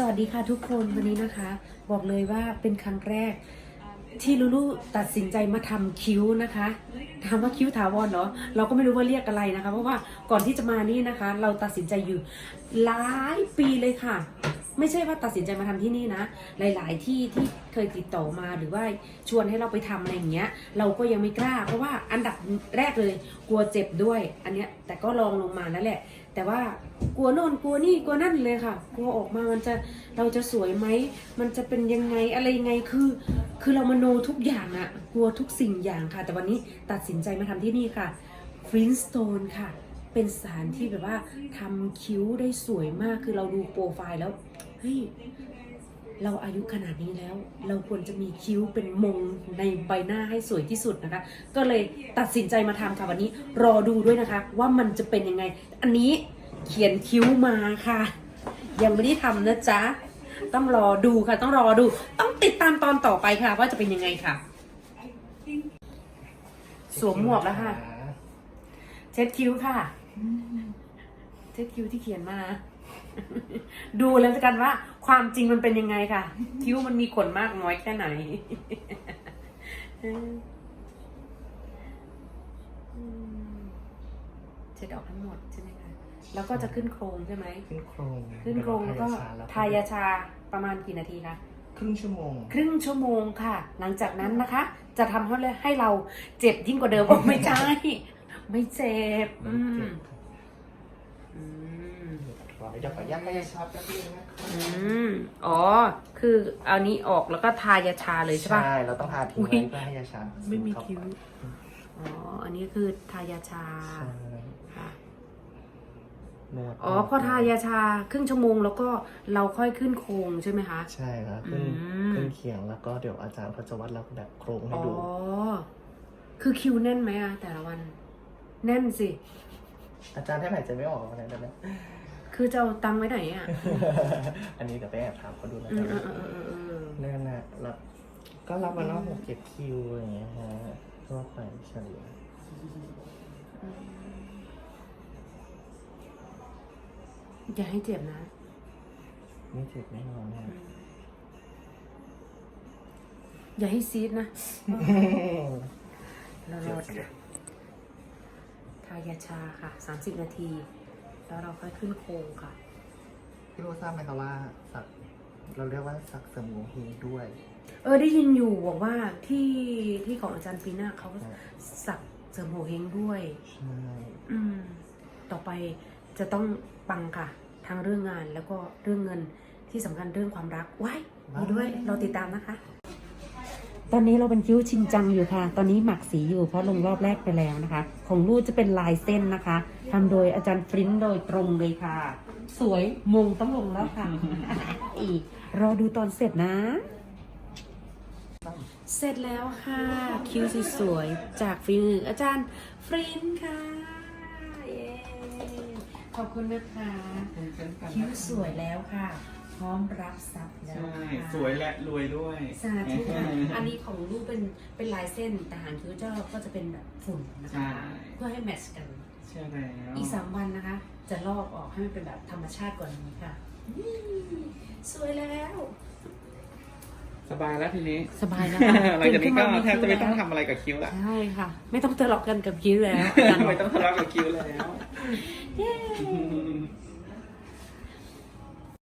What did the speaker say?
สวัสดีค่ะทุกคนวันนี้นะคะ บอกเลยว่าเป็นครั้งแรก ที่ลูลูตัดสินใจมาทำคิ้วนะคะถามว่าคิ้วถาวรเหรอเราก็ไม่รู้ว่าเรียกอะไรนะคะ เพราะว่าก่อนที่จะมานี่นะคะ เราตัดสินใจอยู่หลายปีเลยค่ะ ไม่ใช่ว่าตัดสินใจมาทำที่นี่นะ หลาย ๆ ที่ที่เคยติดต่อมาหรือว่าชวนให้เราไปทำอะไรอย่างเงี้ย เราก็ยังไม่กล้า เพราะว่าอันดับแรกเลยกลัวเจ็บด้วย อันเนี้ยแต่ก็ลองลงมาแล้วแหละ แต่ว่ากลัวโน่นกลัวนี่กลัวนั่นเลยค่ะ กลัวออกมามันจะเราจะสวยไหมมันจะเป็นยังไงอะไรยังไงคือ คือเรามโนทุกอย่างอะกลัวทุกสิ่งอย่างค่ะ แต่วันนี้ตัดสินใจมาทำที่นี่ค่ะฟรินสโตนค่ะ เป็นสานที่แบบว่าทำคิ้วได้สวยมากคือเราดูโปรไฟล์แล้ว เฮ้ยเราอายุขนาดนี้แล้ว เราควรจะมีคิ้วเป็นมงในใบหน้าให้สวยที่สุดนะคะ ก็เลยตัดสินใจมาทำค่ะวันนี้รอดูด้วยนะคะ ว่ามันจะเป็นยังไง อันนี้เขียนคิ้วมาค่ะ ยังไม่ได้ทำนะจ๊ะ ต้องรอดูค่ะ ต้องรอดู ต้องติดตามตอนต่อไปค่ะ ว่าจะเป็นยังไงค่ะ สวมหมวกแล้วค่ะ เช็ดคิ้วค่ะ เช็ดคิ้วที่เขียนมา ดูแล้วกันว่า ความจริงมันเป็นยังไงค่ะ คิ้วมันมีขนมากน้อยแค่ไหนเช็ดออกทั้งหมดใช่ไหมคะแล้วก็จะขึ้นโครงใช่ไหมขึ้นโครงขึ้นโครงแล้วก็ทายาชาประมาณกี่นาทีคะครึ่งชั่วโมง ครึ่งชั่วโมงค่ะ หลังจากนั้นนะคะ จะทำให้เลยให้เราเจ็บยิ่งกว่าเดิมโอ้ไม่ใช่ ไม่เจ็บ อืม อืมขอเดี๋ยวขออนุญาตให้ชาร์จแป๊บนึงนะอืมอ๋อ คือเอานี้ออกแล้วก็ทายาชาเลยใช่ปะ ใช่ เราต้องทาทิ้งอุ๊ไว้ย เพื่อให้ยาชาไม่มีเข้าคิ้วปอ๋อ อันนี้คือทายาชาใช่ค่ะนวดอ๋อ พอทายาชาครึ่งชั่วโมงแล้วก็เราค่อยขึ้นโครงใช่ไหมคะ ใช่ครับขึ้นอืม ขึ้นเคียงแล้วก็เดี๋ยวอาจารย์เขาจะวัดลักษณะโครงให้อ๋อ ดู คือคิวแน่นไหมอะแต่ละวัน แน่นสิ อาจารย์ให้หายใจไม่ออกอะไรแบบนี้ คือจะเอาตังค์ไว้ไหนอะอันนี้เดี๋ยวไปแอบถามเขาดูนะอืคมรับเออเออเออเออนั่นนะแล้วก็รับมาเนอกหกเจ็ดคิวอย่างเงี้ยฮะทั่วไปเฉลี่ยอย่าให้เจ็บนะ ไม่เจ็บแน่นอนฮะอย่าให้ซีดนะเรารอทายาชาค่ะ 30 นาที แล้วเราค่อยขึ้นโครงค่ะ พี่รู้ทราบไหมคะว่าสักเราเรียกว่าสักเสริมหัวหูด้วย เออได้ยินอยู่บอกว่าที่ที่ของอาจารย์ปีหน้าเขาสักเสริมโหเฮงด้วย ใช่อืม ต่อไปจะต้องปังค่ะทั้งเรื่องงานแล้วก็เรื่องเงินที่สำคัญเรื่องความรักว้ายมีด้วยเราติดตามนะคะ ตอนนี้เราเป็นคิ้วชินจังอยู่ค่ะ ตอนนี้หมักสีอยู่เพราะลงรอบแรกไปแล้วนะคะ ของลูกจะเป็นลายเส้นนะคะทำโดยอาจารย์ฟรินท์โดยตรงเลยค่ะ สวยมงต้องลงแล้วค่ะ อีกรอดูตอนเสร็จนะ เสร็จแล้วค่ะ คิ้วสวยๆจากฝีมืออาจารย์ฟรินท์ค่ะเย้ขอบคุณนะคะ คิ้วสวยแล้วค่ะ พร้อมรับทรัพย์แล้วใช่ ค่ะสวยและรวยด้วย สาธุค่ะอันนี้ของลูกเป็นเป็นลายเส้นแต่หางคิ้วเจ้าก็จะเป็นแบบฝุ่นนะคะใช่เพื่อให้แมทช์กัน ใช่แล้วอีกสามวันนะคะ จะลอกออกให้มันเป็นแบบธรรมชาติกว่านี้ค่ะนี่สวยแล้ว สบายแล้วทีนี้สบายแล้วค่ะหลังจากนี้ก็ตื่นขึ้นมามีแทบจะไม่ต้องคิ้วแล้วทำอะไรกับคิ้วละใช่ค่ะ ไม่ต้องทะเลาะกันกับคิ้วแล้ว ไม่ต้องทะเลาะกับคิ้วแล้วเย้